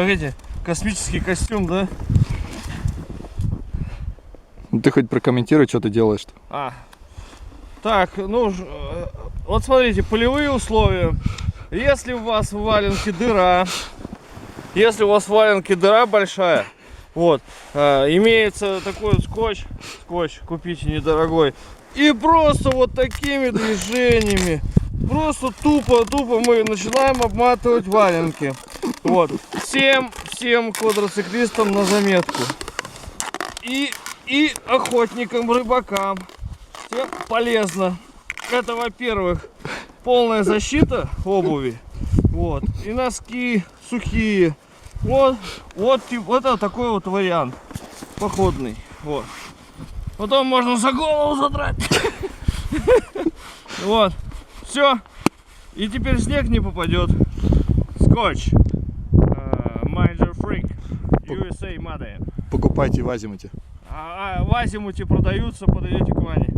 эти, космический костюм, да? Ну ты хоть прокомментируй, что ты делаешь-то. А, так, ну, э, вот смотрите, полевые условия. Если у вас в валенке дыра, если у вас в валенке дыра большая, вот, э, имеется такой вот скотч, скотч, купите недорогой, и просто вот такими движениями, просто тупо-тупо мы начинаем обматывать валенки. Вот, всем, всем квадроциклистам на заметку. И, и охотникам, рыбакам. Всем полезно. Это, во-первых, полная защита обуви. Вот. И носки сухие. Вот, вот, вот это такой вот вариант. Походный. Вот. Потом можно за голову задрать. Вот. Все. И теперь снег не попадет. Скотч. USA Made. Покупайте в Азимуте. А, а в Азимуте продаются, подаете к Ване.